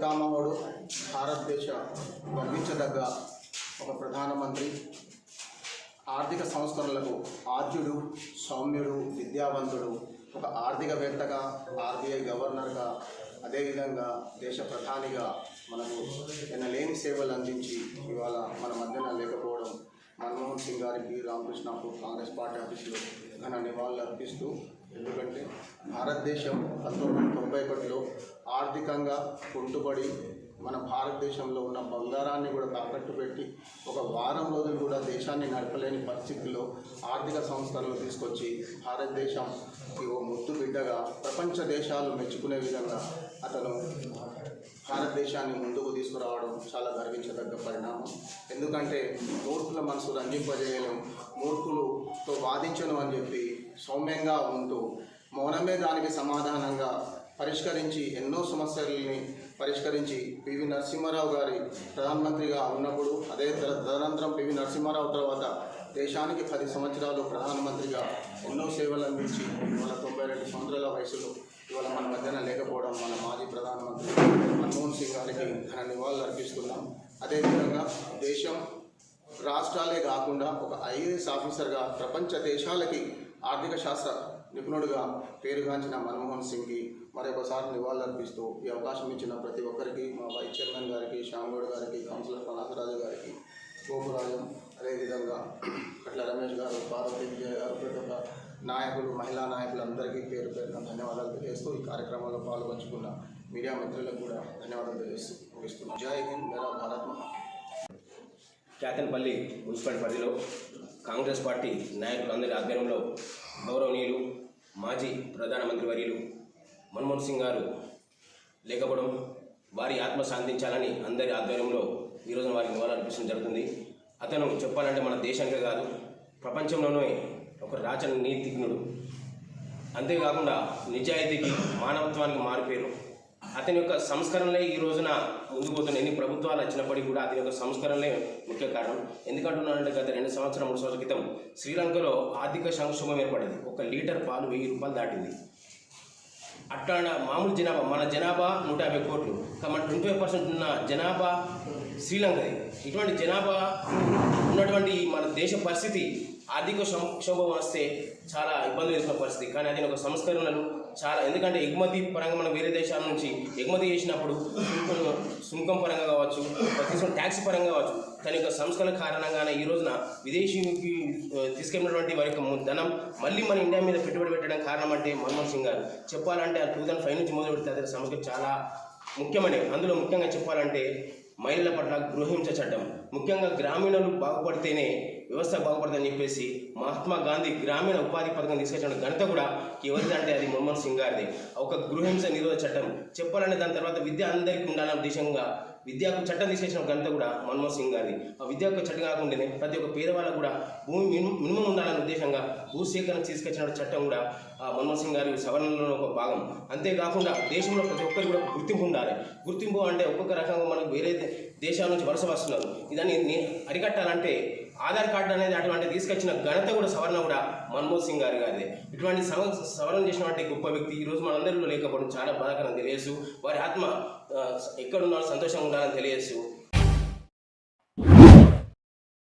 పితామహుడు భారతదేశ గర్వించదగ్గ ఒక ప్రధానమంత్రి ఆర్థిక సంస్కరణలకు ఆద్యుడు సౌమ్యుడు విద్యావంతుడు ఒక ఆర్థికవేత్తగా ఆర్బీఐ గవర్నర్గా అదేవిధంగా దేశ ప్రధానిగా మనకు ఎన్నలేని సేవలు అందించి ఇవాళ మన మధ్యన లేకపోవడం మన్మోహన్ సింగ్ గారికి రామకృష్ణకు కాంగ్రెస్ పార్టీ ఆఫీసులో ఘన నివాళులు అర్పిస్తూ ఎందుకంటే భారతదేశం పంతొమ్మిది వందల తొంభై ఒకటిలో ఆర్థికంగా కుంటుబడి మన భారతదేశంలో ఉన్న బంగారాన్ని కూడా తాకట్టు పెట్టి ఒక వారం రోజులు కూడా దేశాన్ని నడపలేని పరిస్థితుల్లో ఆర్థిక సంస్కరణలు తీసుకొచ్చి భారతదేశం ఓ ముద్దు బిడ్డగా ప్రపంచ దేశాలు మెచ్చుకునే విధంగా అతను భారతదేశాన్ని ముందుకు తీసుకురావడం చాలా గర్వించదగ్గ పరిణామం. ఎందుకంటే మూర్ఖుల మనసు రంజింపజేయలేం మూర్ఖులతో వాదించను అని చెప్పి సౌమ్యంగా ఉంటూ మౌనమే దానికి సమాధానంగా పరిష్కరించి ఎన్నో సమస్యల్ని పరిష్కరించి పివి నరసింహారావు గారి ప్రధానమంత్రిగా ఉన్నప్పుడు అదే తర- తదనంతరం పివి నరసింహారావు తర్వాత దేశానికి పది సంవత్సరాలు ప్రధానమంత్రిగా ఎన్నో సేవలు అందించి ఇవాళ తొంభై రెండు సంవత్సరాల వయసులో ఇవాళ మన మధ్యన లేకపోవడం మన మాజీ ప్రధానమంత్రి మన్మోహన్ సింగ్ గారికి ఘన నివాళులు అర్పిస్తున్నాం. అదేవిధంగా దేశం రాష్ట్రాలే కాకుండా ఒక ఐఏఎస్ ఆఫీసర్గా ప్రపంచ దేశాలకి ఆర్థిక శాస్త్ర నిపుణుడిగా పేరుగాంచిన మన్మోహన్ సింగ్కి మరొకసారి నివాళులర్పిస్తూ ఈ అవకాశం ఇచ్చిన ప్రతి ఒక్కరికి మా వైస్ చైర్మన్ గారికి శ్యామగౌడ్ గారికి కౌన్సిలర్ పనాసరాజు గారికి గోపురాజం అదేవిధంగా అట్ల రమేష్ గారు పార్వతి విజయ్ గారు ప్రతి ఒక్క నాయకులు మహిళా నాయకులందరికీ పేరు పేరున ధన్యవాదాలు తెలియజేస్తూ ఈ కార్యక్రమంలో పాల్గొంచుకున్న మీడియా మిత్రులకు కూడా ధన్యవాదాలు తెలియజేస్తూ ముగిస్తున్నాం జై హింద్ మేరా భారత్ మహా. కేతన్పల్లి పరిధిలో కాంగ్రెస్ పార్టీ నాయకులందరి ఆధ్వర్యంలో గౌరవనీయులు మాజీ ప్రధానమంత్రి వర్యులు మన్మోహన్ సింగ్ గారు లేకపోవడం వారి ఆత్మ శాంతించాలని అందరి ఆధ్వర్యంలో ఈరోజు వారికి నివాళులర్పించడం జరుగుతుంది. అతను చెప్పాలంటే మన దేశానికే కాదు ప్రపంచంలోనే ఒక రాచన నీతిజ్ఞుడు అంతేకాకుండా నిజాయితీకి మానవత్వానికి మారిపోయారు అతని యొక్క సంస్కరణలే ఈ రోజున ఉండిపోతున్నాయి. ఎన్ని ప్రభుత్వాలు వచ్చినప్పటికీ కూడా అతని యొక్క సంస్కరణలే ముఖ్య కారణం. ఎందుకంటున్నానంటే గత రెండు సంవత్సరం మూడు సంవత్సరాల క్రితం శ్రీలంకలో ఆర్థిక సంక్షోభం ఏర్పడింది. ఒక లీటర్ పాలు వెయ్యి రూపాయలు దాటింది. అట్లా మామూలు జనాభా మన జనాభా నూట యాభై కోట్లు. మన ట్వంటీ ఫైవ్ పర్సెంట్ ఉన్న జనాభా శ్రీలంకది. ఇటువంటి జనాభా ఉన్నటువంటి మన దేశ పరిస్థితి ఆర్థిక సంక్షోభం వస్తే చాలా ఇబ్బందులు వేసిన పరిస్థితి. కానీ అది ఒక సంస్కరణలు చాలా ఎందుకంటే ఎగుమతి పరంగా మనం వేరే దేశాల నుంచి ఎగుమతి చేసినప్పుడు సుంకం- పరంగా కావచ్చు తీసుకున్న ట్యాక్స్ పరంగా కావచ్చు దాని యొక్క సంస్కరణ కారణంగానే ఈ రోజున విదేశీకి తీసుకెళ్ళినటువంటి వారి యొక్క ధనం మళ్ళీ మన ఇండియా మీద పెట్టుబడి పెట్టడం కారణం అంటే మన్మోహన్ సింగ్ గారు. చెప్పాలంటే టూ థౌసండ్ ఫైవ్ నుంచి మొదలు పెడితే అతని చాలా ముఖ్యమైనవి అందులో ముఖ్యంగా చెప్పాలంటే మహిళల పట్ల గృహించ చట్టం. ముఖ్యంగా గ్రామీణులు బాగుపడితేనే వ్యవస్థ బాగుపడుతుందని చెప్పేసి మహాత్మా గాంధీ గ్రామీణ ఉపాధి పథకం తీసుకొచ్చిన ఘనత కూడా ఎవరిది అంటే అది మన్మోహన్ సింగ్ గారిది. ఒక గృహహింస నిరోధ చట్టం. చెప్పాలంటే దాని తర్వాత విద్య అందరికీ ఉండాలన్న ఉద్దేశంగా విద్యకు చట్టం తీసుకొచ్చిన ఘనత కూడా మన్మోహన్ సింగ్ గారిది. ఆ విద్యకు చట్టం కాకుండానే ప్రతి ఒక్క పేదవాళ్ళకు కూడా భూమి మినిమం మినిమం ఉండాలన్న ఉద్దేశంగా భూసేకరణ తీసుకొచ్చిన చట్టం కూడా ఆ మన్మోహన్ సింగ్ గారి సవరణలో ఒక భాగం. అంతేకాకుండా దేశంలో ప్రతి ఒక్కరికి కూడా గుర్తింపు ఉండాలి. గుర్తింపు అంటే ఒక్కొక్క రకంగా మనకు వేరే దేశాల నుంచి వలస వస్తున్నారు. ఇదాన్ని అరికట్టాలంటే ఆధార్ కార్డు అనేది అటువంటి తీసుకొచ్చిన ఘనత కూడా సవరణ కూడా మన్మోహన్ సింగ్ గారి గారిది. ఇటువంటి సవ సవరణ చేసినటువంటి గొప్ప వ్యక్తి ఈ రోజు మనందరిలో లేకపోవడం చాలా బాధాకరం తెలియజేస్తూ వారి ఆత్మ ఎక్కడున్నారో సంతోషంగా ఉండాలని తెలియజేస్తూ.